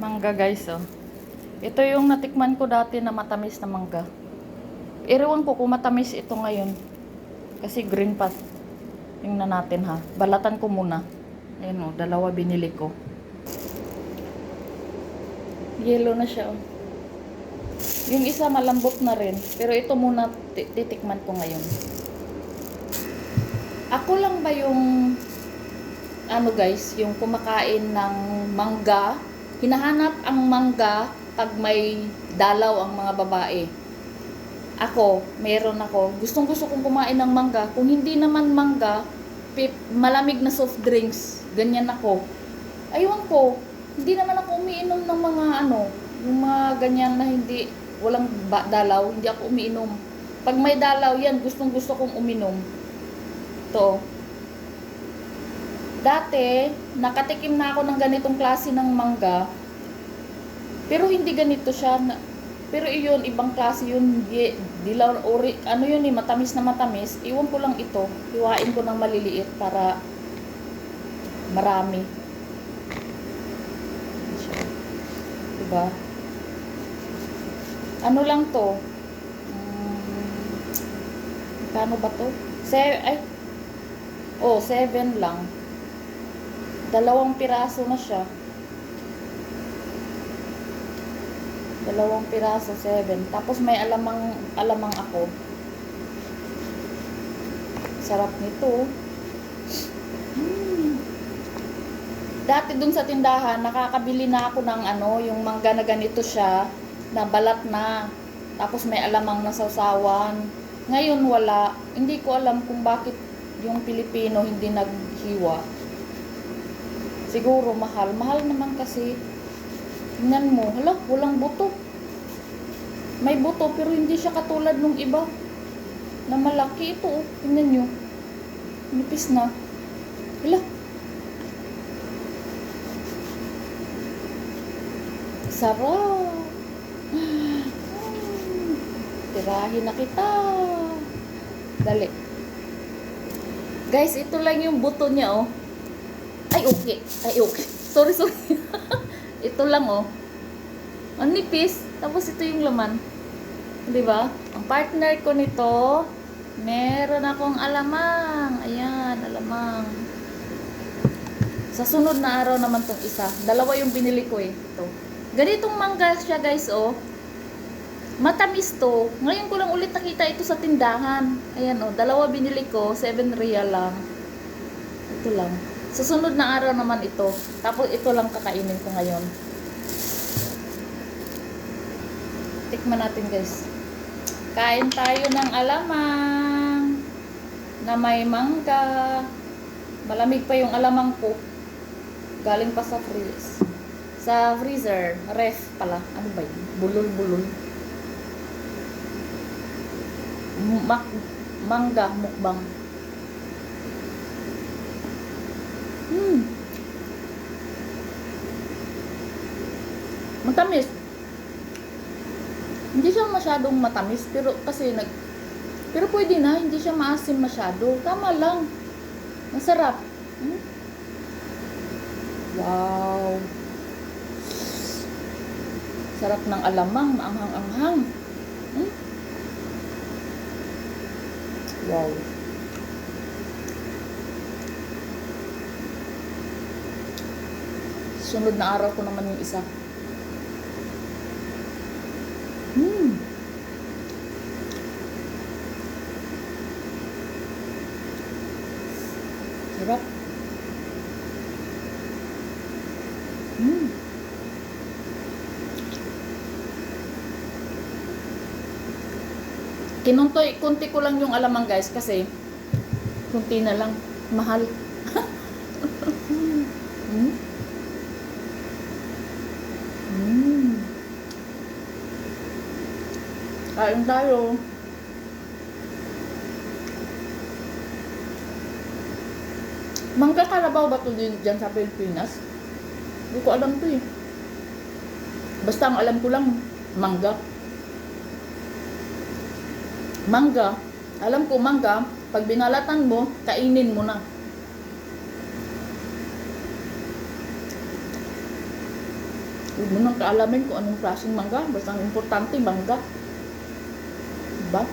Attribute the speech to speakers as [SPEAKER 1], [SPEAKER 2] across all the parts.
[SPEAKER 1] Mangga guys, oh. Ito yung natikman ko dati na matamis na mangga. Iriwan ko kung matamis ito ngayon. Kasi green pa. Tingnan natin ha. Balatan ko muna. Ayan oh, dalawa binili ko. Yellow na siya oh. Yung isa malambot na rin. Pero ito muna ti- titikman ko ngayon. Ako lang ba yung ano guys, yung kumakain ng mangga, hinahanap ang mangga pag may dalaw ang mga babae. Ako, meron ako. Gustong gusto kong kumain ng mangga. Kung hindi naman mangga, pip, malamig na soft drinks. Ganyan ako. Aywan ko, hindi naman ako umiinom ng mga ano, yung mga ganyan na hindi, walang ba, dalaw, hindi ako umiinom. Pag may dalaw yan, gustong gusto kong uminom. To. Dati, nakatikim na ako ng ganitong klase ng mangga. Pero hindi ganito siya. Na- Pero iyon, ibang klase yun. Di, dilaw, ori, ano yun eh, matamis na matamis. Iwan ko lang ito. Hiwain ko ng maliliit para marami. Diba? Ano lang to? Hmm, kano ba to? Se ay, oh, seven lang. Dalawang piraso na siya. Dalawang piraso, seven. Tapos may alamang, alamang ako. Sarap nito. Mm. Dati dun sa tindahan, nakakabili na ako ng ano, yung mangga na ganito siya, na balat na. Tapos may alamang na. Ngayon wala. Hindi ko alam kung bakit yung Pilipino hindi naghiwa. Siguro mahal. Mahal naman kasi. Tingnan mo, hala, walang buto. May buto pero hindi siya katulad nung iba. Na malaki ito, oh. Tingnan nyo. Nipis na. Hala. Sarap. Tirahin na kita. Dali. Guys, ito lang yung buto niya, oh. Ay, okay. Ay, okay. Sorry, sorry. ito lang, oh. Ang nipis. Tapos ito yung laman. Di ba? Ang partner ko nito, meron akong alamang. Ayan, alamang. Sa sunod na araw naman tong isa. Dalawa yung binili ko eh. Ito. Ganitong mangga siya guys, oh. Matamis to. Ngayon ko lang ulit nakita ito sa tindahan. Ayan, oh. Dalawa binili ko. 7 real lang. Ito lang. Sa sunod na araw naman ito. Tapos ito lang kakainin ko ngayon. Tikman natin guys. Kain tayo ng alamang na may mangga. Malamig pa yung alamang ko. Galing pa sa freeze. Sa freezer, ref pala. Ano ba yun? Bulol-bulol. Mangga mukbang. Hmm. Matamis. Hindi siya masyadong matamis pero kasi nag pero pwede na, hindi siya maasim masyado. Tama lang. Masarap. Hmm? Wow. Sarap ng alamang, maanghang-anghang. Hmm? Wow. Sunod na araw ko naman yung isa. Sarap. Hmm. Kinuntoy, kunti ko lang yung alamang guys kasi kunti na lang. Mahal. hmm. Hmm. Kain tayo. Mangga kalabaw ba to din dyan sa Pilipinas? Hindi ko alam to eh. Basta ang alam ko lang, mangga. Mangga. Alam ko mangga, pag binalatan mo, kainin mo na. Huwag mo nang kaalamin kung anong klaseng mangga. Basta ang importante, mangga. Diba?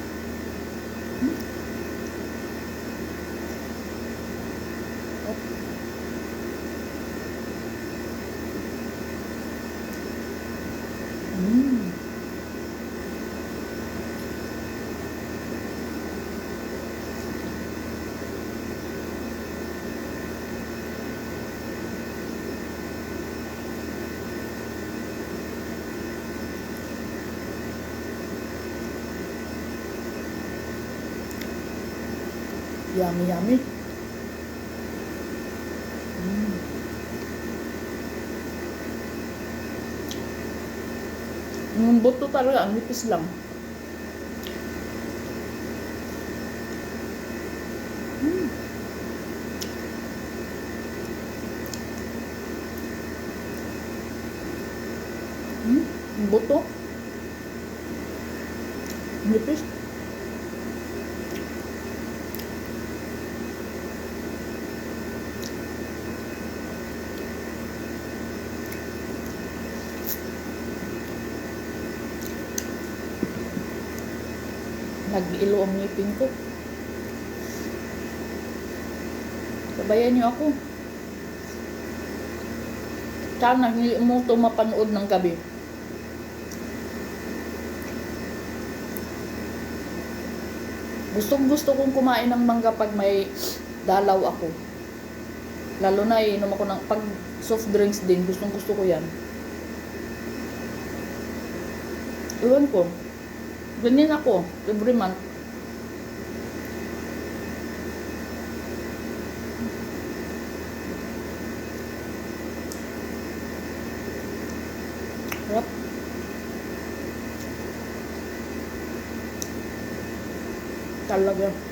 [SPEAKER 1] Yummy, yummy. Mm. Yung buto talaga, ang nipis lang. Mm. Mm. Buto. Nipis. Nag-ilo ang ngipin ko. Sabayan niyo ako. Sana hindi mo ito mapanood ng gabi. Gustong gusto kong kumain ng mangga pag may dalaw ako. Lalo na inom ako ng pag soft drinks din. Gustong gusto ko yan. Iwan ko. Ganyan ako. Every month. Sarap. Talaga.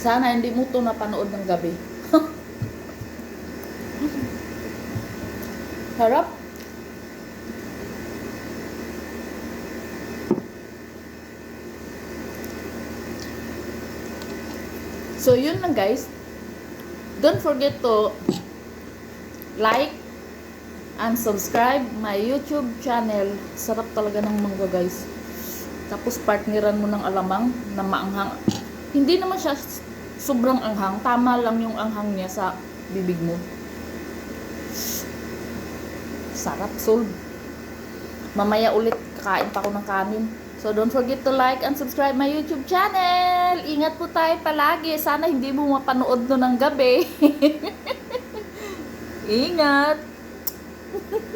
[SPEAKER 1] Sana hindi mo to napanood ng gabi. Harap. So, yun lang guys. Don't forget to like and subscribe my YouTube channel. Sarap talaga ng mangga guys. Tapos partneran mo ng alamang na maanghang. Hindi naman siya sobrang anghang. Tama lang yung anghang niya sa bibig mo. Sarap, soul. Mamaya ulit kakain pa ako ng kanin. So don't forget to like and subscribe my YouTube channel. Ingat po tayo palagi. Sana hindi mo mapanood no ng gabi. Ingat!